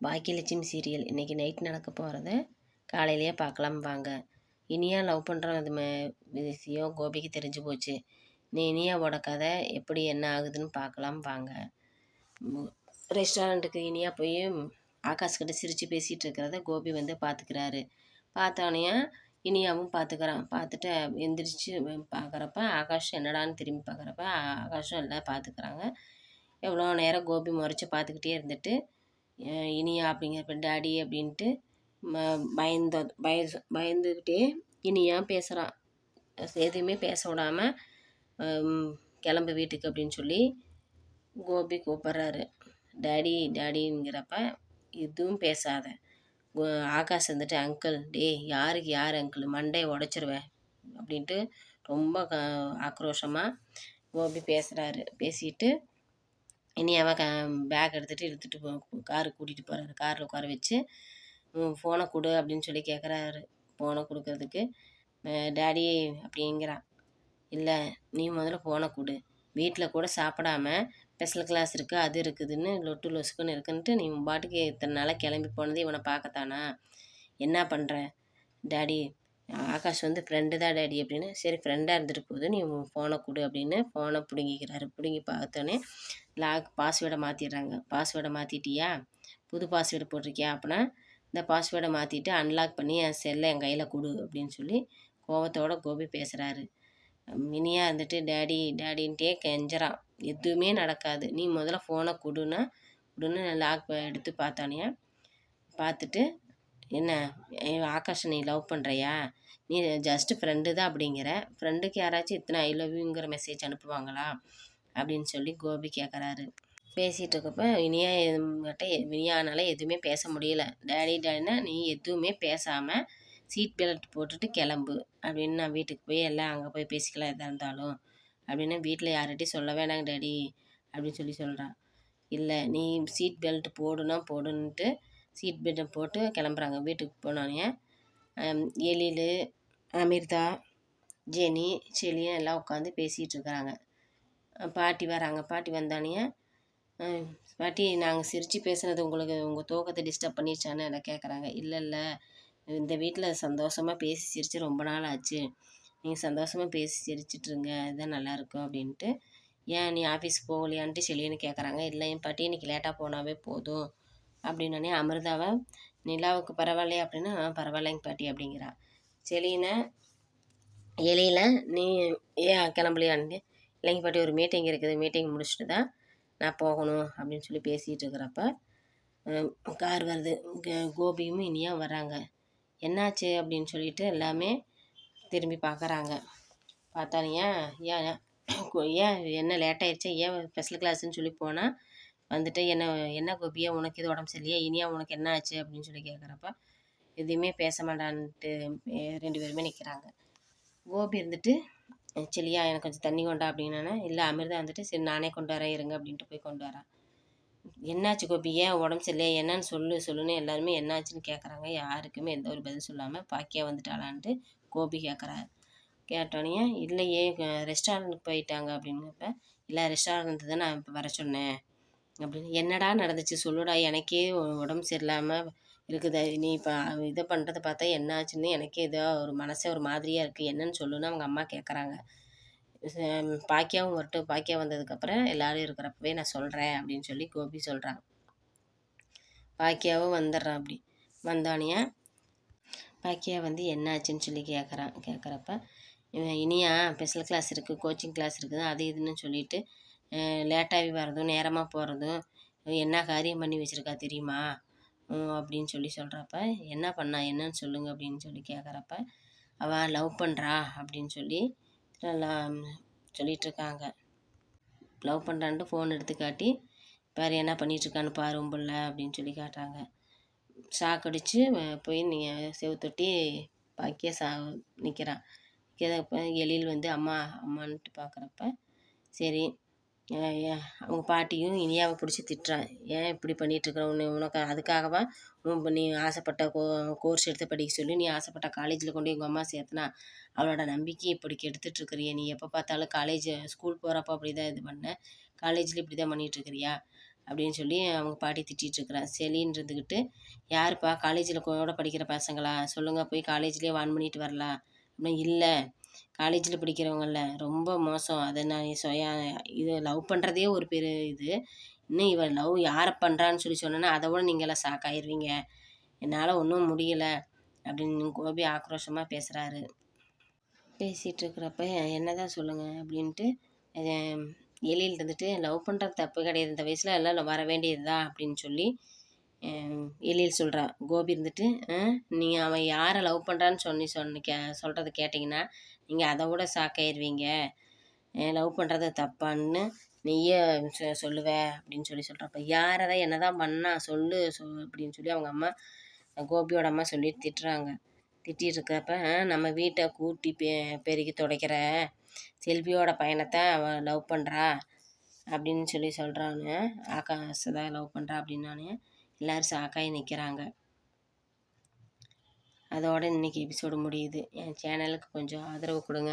Baakiyalakshmi serial. இன்றைக்கி night நடக்க போகிறத காலையிலேயே பார்க்கலாம் வாங்க. இனியா லவ் பண்ணுற அது விஷயம் கோபிக்கு தெரிஞ்சு போச்சு. நீ இனியாவோட கதை எப்படி என்ன ஆகுதுன்னு பார்க்கலாம் வாங்க. ரெஸ்டாரண்ட்டுக்கு இனியா போய் ஆகாஷ்கிட்ட சிரித்து பேசிகிட்டு இருக்கிறத கோபி வந்து பார்த்துக்கிறாரு. பார்த்தோன்னே இனியாவும் பார்த்துக்கிறான். பார்த்துட்டு எந்திரிச்சு பார்க்குறப்ப ஆகாஷ் என்னடான்னு திரும்பி பார்க்குறப்ப ஆகாஷும் எல்லாம் பார்த்துக்கிறாங்க. எவ்வளோ நேரம் கோபி முறைச்சி பார்த்துக்கிட்டே இருந்துட்டு இனியா அப்படிங்கிறப்ப டாடி அப்படின்ட்டு ம பயந்த பய பயந்துக்கிட்டே இனியா பேசுகிறான் எதுவுமே பேச விடாமல் கிளம்பு வீட்டுக்கு அப்படின்னு சொல்லி கோபி கூப்பிட்றாரு. டாடி டாடிங்கிறப்ப எதுவும் பேசாத. ஆகாஷ் வந்துட்டு அங்கிள் டே யாருக்கு யார் அங்கிள்? மண்டையை உடச்சிருவேன். அப்படின்ட்டு ரொம்ப ஆக்ரோஷமாக கோபி பேசுகிறாரு பேசிட்டு இனி அவன் க பேக் எடுத்துகிட்டு இழுத்துட்டு போ காருக்கு கூட்டிகிட்டு போகிறாரு காரில் உட்கார வச்சு ஃபோனை கொடு அப்படின்னு சொல்லி கேட்குறாரு ஃபோனை கொடுக்கறதுக்கு. டேடி அப்படிங்கிறான் இல்லை நீ முதல்ல ஃபோனை கொடு. வீட்டில் கூட சாப்பிடாம ஸ்பெஷல் கிளாஸ் இருக்குது அது இருக்குதுன்னு லொட்டு லொசுக்குன்னு இருக்குன்ட்டு நீ பாட்டுக்கு இத்தனை நாளாக கிளம்பி போனது இவனை பார்க்கத்தானா? என்ன பண்ணுற டேடி ஆகாஷ் வந்து ஃப்ரெண்டு தான் டேடி அப்படின்னு. சரி ஃப்ரெண்டாக இருந்துட்டு போகுது. நீ ஃபோனை கொடு அப்படின்னு ஃபோனை பிடுங்கிக்கிறாரு. பிடுங்கி பார்த்தோன்னே லாக் பாஸ்வேர்டை மாற்றிடுறாங்க பாஸ்வேர்டை மாற்றிட்டியா புது பாஸ்வேர்டு போட்டிருக்கியா அப்படின்னா இந்த பாஸ்வேர்டை மாற்றிட்டு அன்லாக் பண்ணி என் செல்லை என் கையில் கொடு அப்படின்னு சொல்லி கோபத்தோட கோபி பேசுகிறாரு மினியாக இருந்துட்டு டேடி டேடின்ட்டே கெஞ்சறான். எதுவுமே நடக்காது. நீ முதல்ல ஃபோனை கொடுன்னா கொடுன்னு லாக் எடுத்து பார்த்தானியா? பார்த்துட்டு என்ன ஆகாஷை நீ லவ் பண்ணுறியா நீ ஜஸ்ட்டு ஃப்ரெண்டு தான் அப்படிங்கிற. ஃப்ரெண்டுக்கு யாராச்சும் இத்தனை ஐ லவ் யூங்கிற மெசேஜ் அனுப்புவாங்களா? அப்படின்னு சொல்லி கோபி கேட்குறாரு பேசிகிட்டு இருக்கப்ப இனியா என்கிட்ட இனியானால எதுவுமே பேச முடியல. டேடி டேடினா நீ எதுவுமே பேசாமல் சீட் பெல்ட் போட்டுட்டு கிளம்பு. அப்படின்னு நான் வீட்டுக்கு போய் எல்லாம் அங்கே போய் பேசிக்கலாம் எதாக இருந்தாலும். அப்படின்னு வீட்டில் யார்கிட்டையும் சொல்ல வேணாங்க டேடி அப்படின்னு சொல்லி சொல்கிறான் இல்லை நீ சீட் பெல்ட் போடணும் போடுன்ட்டு சீட் பெல்ட்டை போட்டு கிளம்புறாங்க. வீட்டுக்கு போனோடனே எழில் அமிர்தா ஜெனி செலியன் எல்லாம் உட்காந்து பேசிகிட்டு இருக்கிறாங்க. பாட்டி வராங்க. பாட்டி வந்தானே பாட்டி நாங்கள் சிரித்து பேசுனது உங்களுக்கு உங்கள் தூக்கத்தை டிஸ்டர்ப் பண்ணிடுச்சான்னு என்ன கேட்குறாங்க இல்லை இல்லை. இந்த வீட்டில் சந்தோஷமாக பேசி சிரித்து ரொம்ப நாள் ஆச்சு. நீங்கள் சந்தோஷமாக பேசி சிரிச்சிட்ருங்க இதுதான் நல்லாயிருக்கும் அப்படின்ட்டு ஏன் நீ ஆஃபீஸ் போகலையான்ட்டு செலியன்னு கேட்குறாங்க இல்லை என் பாட்டி இன்றைக்கி லேட்டாக போனாவே போதும். அப்படின்னே அமிர்தாவை நிலாவுக்கு பரவாயில்லையா? அப்படின்னா பரவாயில்லைங்க பாட்டி அப்படிங்கிறா. செலினை எலியில் நீ ஏன் கிளம்பலையான்னு? இல்லைங்க பாட்டி ஒரு மீட்டிங் இருக்குது. மீட்டிங் முடிச்சுட்டு தான் நான் போகணும் அப்படின்னு சொல்லி பேசிகிட்டு இருக்கிறப்ப கார் வருது. கோபியும் இனியா வராங்க என்னாச்சு? அப்படின்னு சொல்லிட்டு எல்லாமே திரும்பி பார்க்குறாங்க பார்த்தானே ஏன் ஏன் என்ன லேட் ஏன் ஸ்பெஷல் கிளாஸ்ன்னு சொல்லி போனால் வந்துட்டு என்ன என்ன கோபியா உனக்கு இது உடம்பு சரியில்லையா? இனியா உனக்கு என்ன ஆச்சு? அப்படின்னு சொல்லி கேட்குறப்ப எதுவுமே பேச மாட்டான்ட்டு ரெண்டு பேருமே நிற்கிறாங்க கோபி இருந்துட்டு செல்லியா எனக்கு கொஞ்சம் தண்ணி கொண்டா அப்படின்னா இல்லை அமிர்தா வந்துட்டு சரி நானே கொண்டு வரேன் இருங்க அப்படின்ட்டு போய் கொண்டு வரேன் என்னாச்சு கோபி? ஏன் உடம்பு சரியில்லையா? என்னன்னு சொல்லு சொல்லுன்னு எல்லாருமே என்னாச்சுன்னு கேட்குறாங்க. யாருக்குமே எந்த ஒரு பதில் சொல்லாமல் பாக்கியா வந்துட்டாளான்ட்டு கோபி கேட்குறாரு கேட்டோன்னே இல்லையே ரெஸ்டாரண்ட்டுக்கு போயிட்டாங்க அப்படிங்கிறப்ப இல்லை ரெஸ்டாரண்ட் தான் நான் இப்போ வர சொன்னேன். அப்படின்னு. என்னடா நடந்துச்சு? சொல்லுடா. எனக்கே உடம்பு சரியில்லாமல் இருக்குது. நீ இப்போ இதை பண்ணுறத பார்த்தா என்ன ஆச்சுன்னு எனக்கே ஏதோ ஒரு மனசே ஒரு மாதிரியாக இருக்குது என்னன்னு சொல்லுன்னு அவங்க அம்மா கேட்குறாங்க பாக்கியாவும் வரட்டும். பாக்கியா வந்ததுக்கப்புறம் எல்லோரும் இருக்கிறப்பவே நான் சொல்கிறேன் அப்படின்னு சொல்லி கோபி சொல்கிறாங்க பாக்கியாவும் வந்துடுறான் அப்படி. வந்தோடனே பாக்கியா வந்து என்ன ஆச்சுன்னு சொல்லி கேட்குறான் கேட்குறப்ப இனியா ஸ்பெஷல் கிளாஸ் இருக்குது கோச்சிங் கிளாஸ் இருக்குது அது இதுன்னு சொல்லிட்டு லேட்டாகி வர்றதும் நேரமாக போகிறதும் என்ன காரியம் பண்ணி வச்சுருக்கா தெரியுமா? அப்படின்னு சொல்லி சொல்கிறப்ப என்ன பண்ணா என்னன்னு சொல்லுங்கள் அப்படின்னு சொல்லி கேட்குறப்ப அவள் லவ் பண்ணுறா அப்படின்னு சொல்லி நல்லா சொல்லிகிட்ருக்காங்க லவ் பண்ணுறான்ட்டு ஃபோன் எடுத்து காட்டி வேறு என்ன பண்ணிகிட்ருக்கான்னு பாரு புள்ள அப்படின்னு சொல்லி காட்டுறாங்க. ஷாக் அடித்து போய் நீங்கள் செவுத்தொட்டி பாக்கிய சா நிற்கிறான் எழில் வந்து அம்மா அம்மான்ட்டு பார்க்குறப்ப சரி அவங்க பாட்டியும் இனியாவை பிடிச்சி திட்டுறான் ஏன் இப்படி பண்ணிகிட்ருக்குற உன்னை உனக்கு அதுக்காகவா? நீ ஆசைப்பட்ட கோ கோர்ஸ் எடுத்து படிக்க சொல்லி நீ ஆசைப்பட்ட காலேஜில் கொண்டு எங்கள் அம்மா சேர்த்துனா அவளோட நம்பிக்கையை இப்படி கெடுத்துட்ருக்குறியே நீ எப்போ பார்த்தாலும் காலேஜ் ஸ்கூல் போகிறப்ப அப்படி தான் இது பண்ண. காலேஜில் இப்படி தான் பண்ணிகிட்ருக்குறியா அப்படின்னு சொல்லி அவங்க பாட்டி திட்டிகிட்ருக்குறா செலின்றதுக்கிட்டு இருந்துக்கிட்டு யாருப்பா காலேஜில் கூட படிக்கிற பசங்களா? சொல்லுங்கள் போய் காலேஜ்லேயே வான் பண்ணிட்டு வரலாம். அப்படின்னு இல்லை. காலேஜில் படிக்கிறவங்கள ரொம்ப மோசம். அதை நான் சொயா இது லவ் பண்ணுறதே ஒரு பெரிய இது. இன்னும் இவன் லவ் யாரை பண்ணுறான்னு சொல்லி சொன்னேன்னா அதை விட நீங்களாம் ஷாக் ஆயிடுவீங்க என்னால் ஒன்றும் முடியலை அப்படின்னு கோபி ஆக்ரோஷமாக பேசுகிறாரு பேசிகிட்டு இருக்கிறப்ப என்ன தான் சொல்லுங்கள் அப்படின்ட்டு அஹ் எழில் இருந்துட்டு லவ் பண்ணுறது தப்பு கிடையாது. இந்த வயசில் எல்லாம் வர வேண்டியது தான் அப்படின்னு சொல்லி எழில் சொல்கிறா கோபி இருந்துட்டு நீங்கள் அவன் யாரை லவ் பண்ணுறான்னு சொல்லி சொன்ன கே சொல்கிறத கேட்டிங்கன்னா நீங்கள் அதை விட ஷாக்காயிருவீங்க லவ் பண்ணுறது தப்பான்னு நீயே சொ சொல்லுவ அப்படின்னு சொல்லி சொல்கிறப்ப யாரை தான் என்ன தான் பண்ணா சொல்லு சொ அப்படின்னு சொல்லி அவங்க அம்மா கோபியோட அம்மா சொல்லி திட்டுறாங்க. திட்டிட்டு இருக்கிறப்ப நம்ம வீட்டை கூட்டி பெ பெருகி துடைக்கிற செல்வியோட பையனைத்தான் அவன் லவ் பண்ணுறா அப்படின்னு சொல்லி சொல்கிறான்னு ஆகாஷ் தான் லவ் பண்ணுறா அப்படின்னானே எல்லோரும் ஷாக்காகி நிற்கிறாங்க அதோட இன்னைக்கு எபிசோடு முடியுது. என் சேனலுக்கு கொஞ்சம் ஆதரவு கொடுங்க.